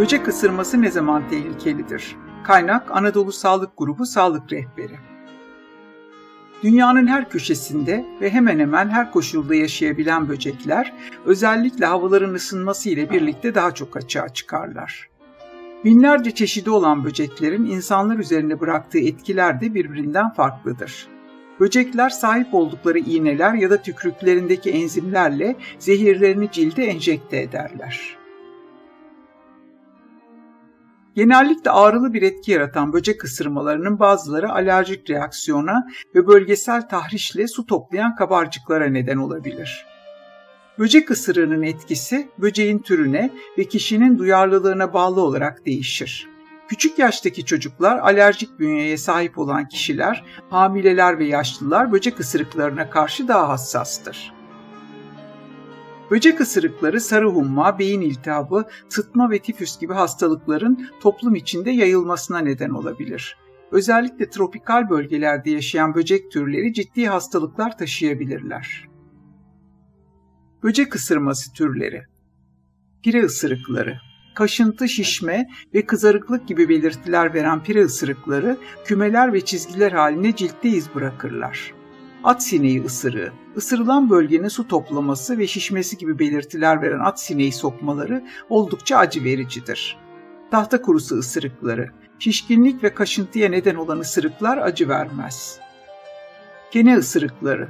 Böcek ısırması ne zaman tehlikelidir? Kaynak Anadolu Sağlık Grubu Sağlık Rehberi. Dünyanın her köşesinde ve hemen hemen her koşulda yaşayabilen böcekler özellikle havaların ısınması ile birlikte daha çok açığa çıkarlar. Binlerce çeşidi olan böceklerin insanlar üzerine bıraktığı etkiler de birbirinden farklıdır. Böcekler sahip oldukları iğneler ya da tükrüklerindeki enzimlerle zehirlerini cilde enjekte ederler. Genellikle ağrılı bir etki yaratan böcek ısırmalarının bazıları alerjik reaksiyona ve bölgesel tahrişle su toplayan kabarcıklara neden olabilir. Böcek ısırığının etkisi böceğin türüne ve kişinin duyarlılığına bağlı olarak değişir. Küçük yaştaki çocuklar, alerjik bünyeye sahip olan kişiler, hamileler ve yaşlılar böcek ısırıklarına karşı daha hassastır. Böcek ısırıkları sarı humma, beyin iltihabı, sıtma ve tifüs gibi hastalıkların toplum içinde yayılmasına neden olabilir. Özellikle tropikal bölgelerde yaşayan böcek türleri ciddi hastalıklar taşıyabilirler. Böcek ısırması türleri Pire ısırıkları Kaşıntı, şişme ve kızarıklık gibi belirtiler veren pire ısırıkları kümeler ve çizgiler haline ciltte iz bırakırlar. At sineği ısırığı, ısırılan bölgenin su toplaması ve şişmesi gibi belirtiler veren at sineği sokmaları oldukça acı vericidir. Tahta kurusu ısırıkları, şişkinlik ve kaşıntıya neden olan ısırıklar acı vermez. Kene ısırıkları,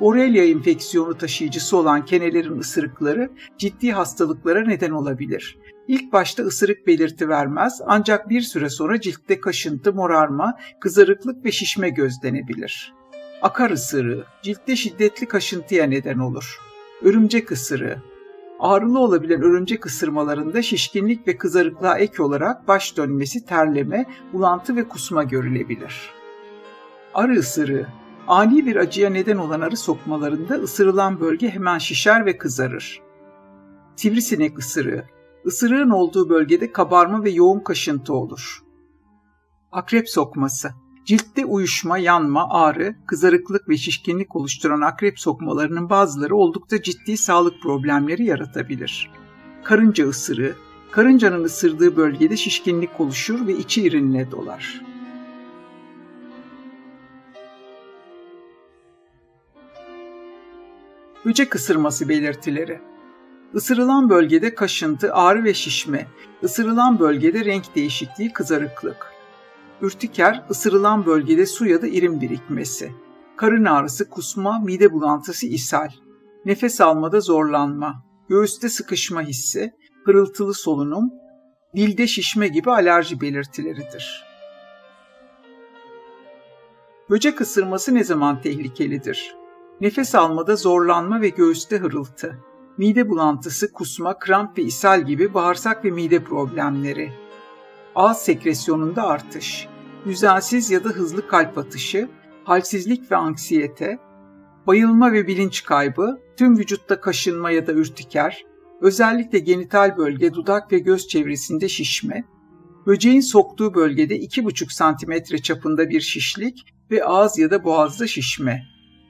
Borrelia enfeksiyonu taşıyıcısı olan kenelerin ısırıkları ciddi hastalıklara neden olabilir. İlk başta ısırık belirti vermez ancak bir süre sonra ciltte kaşıntı, morarma, kızarıklık ve şişme gözlenebilir. Akar ısırığı, ciltte şiddetli kaşıntıya neden olur. Örümcek ısırığı, ağrılı olabilen örümcek ısırmalarında şişkinlik ve kızarıklığa ek olarak baş dönmesi, terleme, bulantı ve kusma görülebilir. Arı ısırığı, ani bir acıya neden olan arı sokmalarında ısırılan bölge hemen şişer ve kızarır. Sivrisinek ısırığı, ısırığın olduğu bölgede kabarma ve yoğun kaşıntı olur. Akrep sokması, Ciltte uyuşma, yanma, ağrı, kızarıklık ve şişkinlik oluşturan akrep sokmalarının bazıları oldukça ciddi sağlık problemleri yaratabilir. Karınca ısırığı, karıncanın ısırdığı bölgede şişkinlik oluşur ve içi irinle dolar. Böcek ısırması belirtileri Isırılan bölgede kaşıntı, ağrı ve şişme, ısırılan bölgede renk değişikliği, kızarıklık. Ürtiker, ısırılan bölgede su ya da irin birikmesi. Karın ağrısı, kusma, mide bulantısı, ishal. Nefes almada zorlanma. Göğüste sıkışma hissi, pırıltılı solunum, dilde şişme gibi alerji belirtileridir. Böcek ısırması ne zaman tehlikelidir? Nefes almada zorlanma ve göğüste hırıltı. Mide bulantısı, kusma, kramp ve ishal gibi bağırsak ve mide problemleri. Ağız sekresyonunda artış düzensiz ya da hızlı kalp atışı, halsizlik ve anksiyete, bayılma ve bilinç kaybı, tüm vücutta kaşınma ya da ürtiker, özellikle genital bölge, dudak ve göz çevresinde şişme, böceğin soktuğu bölgede 2,5 cm çapında bir şişlik ve ağız ya da boğazda şişme,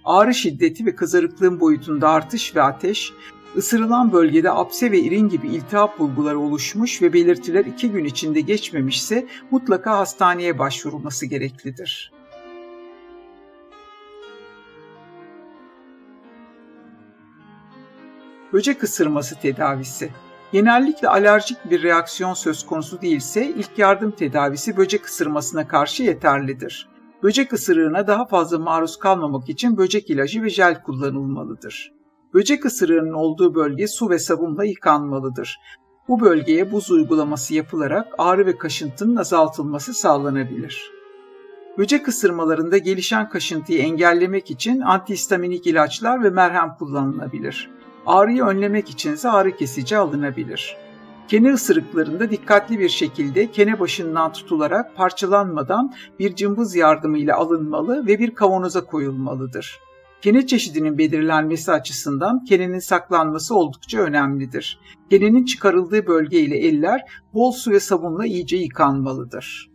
ağrı şiddeti ve kızarıklığın boyutunda artış ve ateş, Isırılan bölgede apse ve irin gibi iltihap bulguları oluşmuş ve belirtiler iki gün içinde geçmemişse mutlaka hastaneye başvurulması gereklidir. Böcek ısırması tedavisi Genellikle alerjik bir reaksiyon söz konusu değilse ilk yardım tedavisi böcek ısırmasına karşı yeterlidir. Böcek ısırığına daha fazla maruz kalmamak için böcek ilacı ve jel kullanılmalıdır. Böcek ısırığının olduğu bölge su ve sabunla yıkanmalıdır. Bu bölgeye buz uygulaması yapılarak ağrı ve kaşıntının azaltılması sağlanabilir. Böcek ısırmalarında gelişen kaşıntıyı engellemek için antihistaminik ilaçlar ve merhem kullanılabilir. Ağrıyı önlemek için ise ağrı kesici alınabilir. Kene ısırıklarında dikkatli bir şekilde kene başından tutularak parçalanmadan bir cımbız yardımıyla alınmalı ve bir kavanoza koyulmalıdır. Kene çeşidinin belirlenmesi açısından kenenin saklanması oldukça önemlidir. Kenenin çıkarıldığı bölge ile eller bol su ve sabunla iyice yıkanmalıdır.